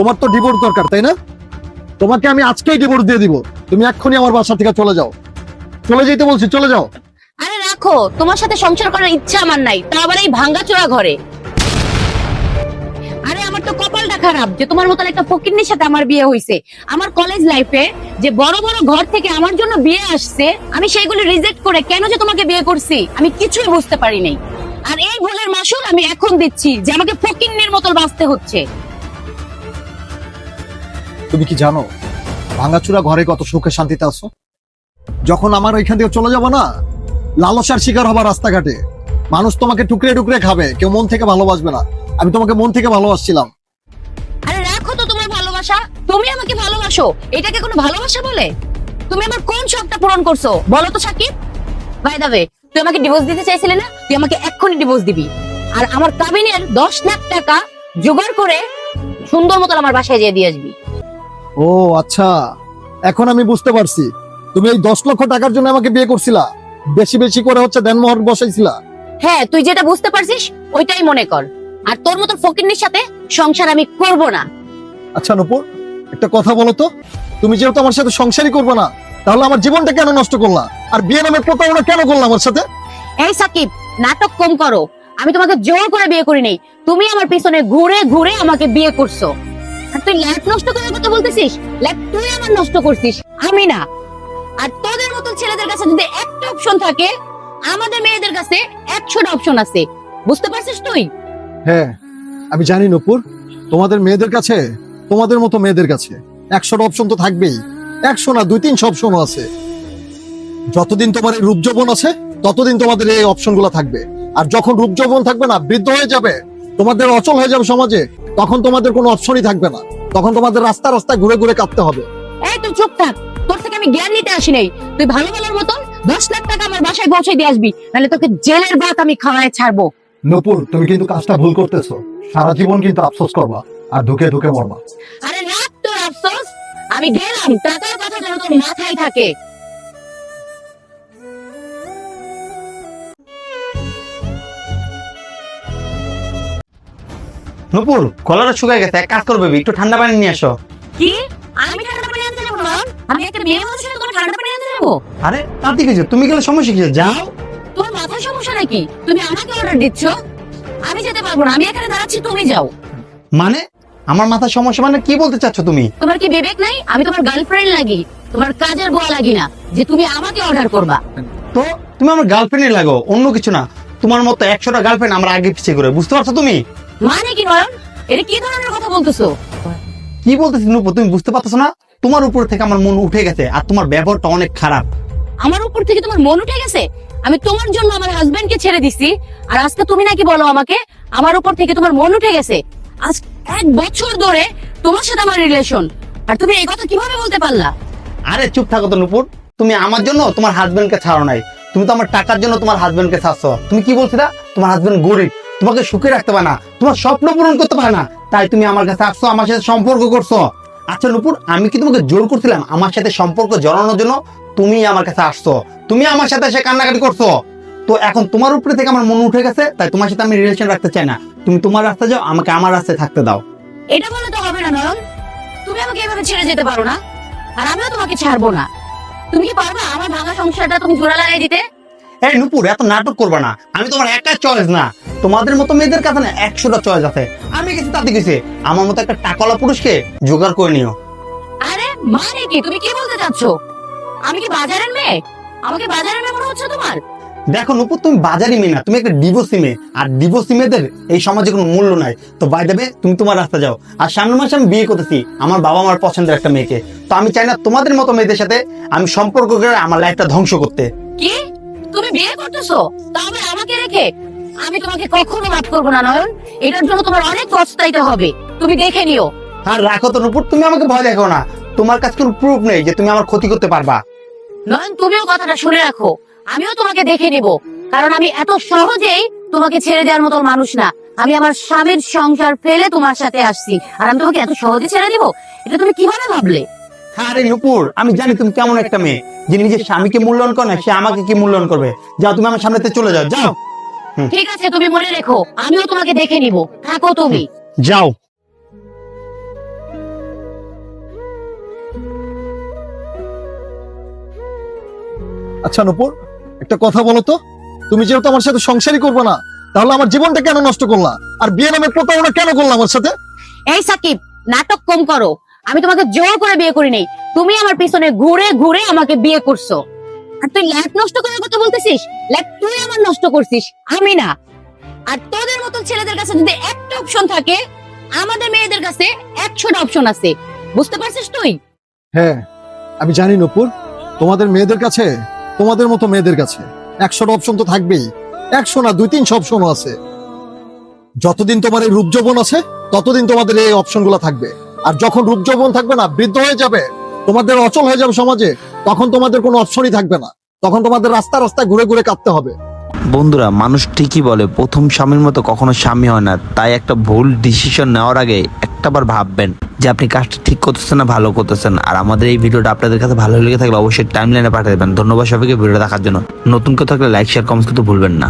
তোমার তো ডিভোর্স দরকার, তাই না? তোমাকে আমি আজকেই ডিভোর্স দিয়ে দিব। তুমি এক্ষুনি আমার বাসা থেকে চলে যাও। চলে যেতে বলছি, চলে যাও। আরে রাখো, তোমার সাথে সংসার করার ইচ্ছা আমার নাই, তা আবার এই ভাঙ্গাচোরা ঘরে। আরে আমার তো কপালটা খারাপ যে তোমার মতন একটা ফকিন্নির সাথে আমার বিয়ে হইছে। আমার কলেজ লাইফে যে বড় বড় ঘর থেকে আমার জন্য বিয়ে আসছে, আমি সেইগুলো রিজেক্ট করে কেন যে তোমাকে বিয়ে করছি, আমি কিছুই বুঝতে পারি নাই। আর এই ভুলের মাসুল আমি এখন দিচ্ছি যে আমাকে ফকিন্নির মতন বাঁচতে হচ্ছে। তুমি কি জানো? ভাঙাচুরা ঘরে কত সুখে শান্তিতে আছো? যখন আমার ওইখান থেকে চলে যাব না, লালসার শিকার হবার রাস্তাঘাটে, মানুষ তোমাকে টুকরে টুকরে খাবে, কেউ মন থেকে ভালোবাসবে না। আমি তোমাকে মন থেকে ভালোবাসছিলাম। আরে রাখো তো তোমার ভালোবাসা। তুমি আমাকে ভালোবাসো। এটাকে কোনো ভালোবাসা বলে? তুমি আমার কোন শখটা পূরণ করছ? বলো তো সাকিব। বাই দা ওয়ে তুই আমাকে ডিভোর্স দিতে চাইছিলে না? তুই আমাকে এক্ষুনি ডিভোর্স দিবি। আর আমার কাবিনের দশ লাখ টাকা জোগাড় করে সুন্দর মতন আমার বাসায় যেয়ে দিয়ে আসবি। ও আচ্ছা। এখন আমি বুঝতে পারছি। তুমি এই দশ লক্ষ টাকার জন্য আমাকে বিয়ে করছিলা। বেশি বেশি করে হচ্ছে দেনমোহর বসাইছিলা। হ্যাঁ তুই যেটা বুঝতে পারছিস ওইটাই মনে কর। আর তোর মতো ফকিন্নির সাথে সংসার আমি করব না। আচ্ছা নপুর একটা কথা বলো তো। তুমি যেহেতু আমার সাথে সংসারই করবে না তাহলে আমার জীবনটা কেন নষ্ট করলা? আর বিয়ে নামের প্রতারণা কেন করলা আমার সাথে? এই সাকিব নাটক কম করো। আমি তোমাকে জোর করে বিয়ে করি নাই তুমি আমার পিছনে ঘুরে ঘুরে আমাকে বিয়ে করছ। তুই ল্যাপ নষ্ট করার কথা বলতেছিস? ল্যাপ তুই আমার নষ্ট করছিস। আমি না। আর তোদের ছেলেদের কাছে যদি একটা অপশন থাকে, আমাদের মেয়েদের কাছে একশোটা অপশন আছে। বুঝতে পারছিস তুই? হ্যাঁ আমি জানি তোমাদের মেয়েদের কাছে, তোমাদের মতো মেয়েদের কাছে একশোটা অপশন তো থাকবেই। একশো না, দুই তিনশো অপশনও আছে। যতদিন তোমার এই রূপ যৌবন আছে, ততদিন তোমাদের এই অপশন থাকবে। আর যখন রূপ যৌবন থাকবে না, বৃদ্ধ হয়ে যাবে, তোমাদের অচল হয়ে যাবে সমাজে। তখন তোমাদের কোনো অপশনই থাকবে না। তখন তোমাদের রাস্তা রাস্তায় ঘুরে ঘুরে কাঁদতে হবে। এই তুই চুপ থাক। তোর থেকে আমি জ্ঞান নিতে আসি নাই। তুই ভালো ভালোর মতন দশ লাখ টাকা আমার বাসায় পৌঁছে দিয়ে আসবি নাহলে তোকে জেলের ভাত আমি খাওয়ায় ছাড়বো। নপুর তুমি কিন্তু কাজটা ভুল করতেছো। সারা জীবন কিন্তু আফসোস করবা আর ঢুকে ঢুকে মরবা। আরে রাখ তোর আফসোস। আমি গেলাম টাকার কথা যেন তোর মাথায় থাকে। নপুর গলাটা শুকায় গেছে এক কাজ করবে একটু ঠান্ডা পানি নিয়ে আসো। কি? আমি ঠান্ডা পানি আনতে যাব না আমি একটা মেয়ে মানুষের কোনো ঠান্ডা পানি আনতে যাব? আরে তার দিকে যাও, তুমি গেলে সমস্যা কি? যাও। তোমার মাথায় সমস্যা নাকি? তুমি আমাকে অর্ডার দিচ্ছ? আমি যেতে পারব না আমি এখানে দাঁড়াচ্ছি তুমি যাও। মানে? আমার মাথায় সমস্যা মানে কি বলতে চাচ্ছ তুমি? তোমার কি বিবেক নাই? আমি তোমার গার্লফ্রেন্ড লাগি তোমার কাজের বউ লাগি না যে তুমি আমাকে অর্ডার করবা। তো তুমি আমার গার্লফ্রেন্ডে লাগো অন্য কিছু না। তোমার মতো একশোটা গার্লফ্রেন্ড আমরা আগে পিছিয়ে করে বুঝতে পারছ তুমি? মানে কি নয়ন? এটা কি ধরনের কথা বলতেছো? কি বলতেছি নুপুর তুমি বুঝতে না? তোমার উপর থেকে আমার মন উঠে গেছে আর তোমার ব্যবহারটা অনেক খারাপ। আমার উপর থেকে তোমার মন উঠে গেছে? আমি তোমার জন্য আমার হাজবেন্ডকে ছেড়ে দিছি। আর আজকে তুমি নাকি বলো আমাকে আমার উপর থেকে তোমার মন উঠে গেছে? আজ এক বছর ধরে তোমার সাথে আমার রিলেশন আর তুমি এই কথা কীভাবে বলতে পারলা? আরে চুপ থাকো তো নুপুর তুমি আমার জন্য তোমার হাজবেন্ডকে ছাড়ো নাই। তুমি তো আমার টাকার জন্য তোমার হাজবেন্ডকে ছাড়ছো। তুমি কি বলছিলা? তোমার হাজবেন্ড গরিব তোমাকে সুখে রাখতে পারে না। তোমার স্বপ্ন পূরণ করতে পারে না। তাই তুমি আমার কাছে আসছো, আমার সাথে সম্পর্ক করছ। আচ্ছা নুপুর, আমি কি তোমাকে জোর করছিলাম? আমার সাথে সম্পর্ক জড়ানোর জন্য তুমি আমার কাছে আসছো। তুমি আমার সাথে এসে কান্নাকাটি করছ। তো এখন তোমার উপরে থেকে আমার মন উঠে গেছে, তাই তোমার সাথে আমি রিলেশন রাখতে চাই না। তুমি তোমার রাস্তা যাও, আমাকে আমার রাস্তায় থাকতে দাও। এটা বলে তো হবে না, নয়ন। তুমি আমাকে এভাবে ছেড়ে যেতে পারো না। আর আমিও তোমাকে ছাড়বো না। তুমি কি পারবে আমার ভাঙা সংসারটা তুমি জোড়া লাগাই দিতে? এই নুপুর এত নাটক করবে না। আমি তোমার একটা চয়েস না। তোমাদের মতো মেয়েদের কাছে না একশোটা চয়েস আছে। আমি গেছি তাতে গেছি। আমার মতো একটা টাকলা পুরুষকে জোগাড় করে নিও। আরে মানে কি? তুমি কি বলতে চাচ্ছ? আমি কি বাজারের মেয়ে? আমাকে বাজারের মেয়ে মনে হচ্ছে তোমার? দেখো নুপুর তুমি বাজারি মেয়ে না তুমি একটা ডিভোর্সি মেয়ে। আর ডিভোর্সি মেয়েদের এই সমাজে কোনো মূল্য নাই। তো বাই দেবে তুমি তোমার রাস্তা যাও। আর সামনের মাসে আমি বিয়ে করতেছি আমার বাবা আমার পছন্দের একটা মেয়েকে। তো আমি চাই না তোমাদের মতো মেয়েদের সাথে আমি সম্পর্ক করে আমার লাইফটা ধ্বংস করতে। কি? তুমি বিয়ে করতেছো? তবে আমাকে রেখে আমি তোমাকে কখনো মাফ করব না নয়ন। এটার জন্য তোমার অনেক পস্তাইতে হবে। তুমি দেখে নিও। আর রাখো তো নুপুর তুমি আমাকে ভয় দেখো না। তোমার কাছে কোনো প্রুফ নেই যে তুমি আমার ক্ষতি করতে পারবা। নয়ন তুমিও কথাটা শুনে রাখো। আমিও তোমাকে দেখে নিব। কারণ আমি এত সহজেই তোমাকে ছেড়ে দেওয়ার মতো মানুষ না। আমি আমার স্বামীর সংসার ফেলে তোমার সাথে আসছি। আর আমি তোমাকে এত সহজে ছেড়ে দিব? এটা তুমি কীভাবে ভাবলে? আরে নুপুর আমি জানি তুমি কেমন একটা মেয়ে। যে নিজের স্বামীকে মূল্যায়ন করে না সে আমাকে কি মূল্যায়ন করবে? যাও তুমি আমার সামনেতে চলে যাও যাও। ঠিক আছে তুমি মনে রেখো আমিও তোমাকে দেখে নিব। থাকো তুমি। যাও। আচ্ছা নুপুর একটা কথা বলো তো। তুমি যেহেতু আমার সাথে সংসারই করবে না তাহলে আমার জীবনটা কেন নষ্ট করলা? আর বিয়ে নামে প্রতারণা কেন করলা আমার সাথে? এই সাকিব নাটক কম করো। আমি তোমাকে জোর করে বিয়ে করি নাই। তুমি আমার পিছনে ঘুরে ঘুরে আমাকে বিয়ে করছ। আর তুই ল্যাব নষ্ট করার কথা বলতেছিস? ল্যাব তুই আমার নষ্ট করছিস। আমি না। আর তোদের মতন ছেলেদের কাছে যদি একটা অপশন থাকে, আমাদের মেয়েদের কাছে একশোটা অপশন আছে। বুঝতে পারছিস তুই? হ্যাঁ আমি জানি নুপুর। তোমাদের মেয়েদের কাছে, তোমাদের মতো মেয়েদের কাছে একশোটা অপশন তো থাকবেই। একশো না, দুই তিনশো অপশনও আছে। যতদিন তোমার এই রূপ যৌবন আছে, ততদিন তোমাদের এই অপশনগুলো থাকবে। আর যখন রূপ যৌবন থাকবে না, বৃদ্ধ হয়ে যাবে, তোমাদের অচল হয়ে যাবে সমাজে, তখন তোমাদের কোনো অপশনই থাকবে না। তখন তোমাদের রাস্তা রাস্তায় ঘুরে ঘুরে কাঁদতে হবে। বন্ধুরা, মানুষ ঠিকই বলে, প্রথম স্বামীর মতো কখনো স্বামী হয় না। তাই একটা ভুল ডিসিশন নেওয়ার আগে একটাবার ভাববেন যে আপনি কাজটা ঠিক করতেছেন না, ভালো করতেছেন। আর আমাদের এই ভিডিওটা আপনাদের কাছে ভালো লেগে থাকলে অবশ্যই টাইম লাইনে পাঠিয়ে দেবেন। ধন্যবাদ সবাইকে ভিডিও দেখার জন্য। নতুন কেউ থাকলে লাইক শেয়ার কমেন্ট করতে ভুলবেন না।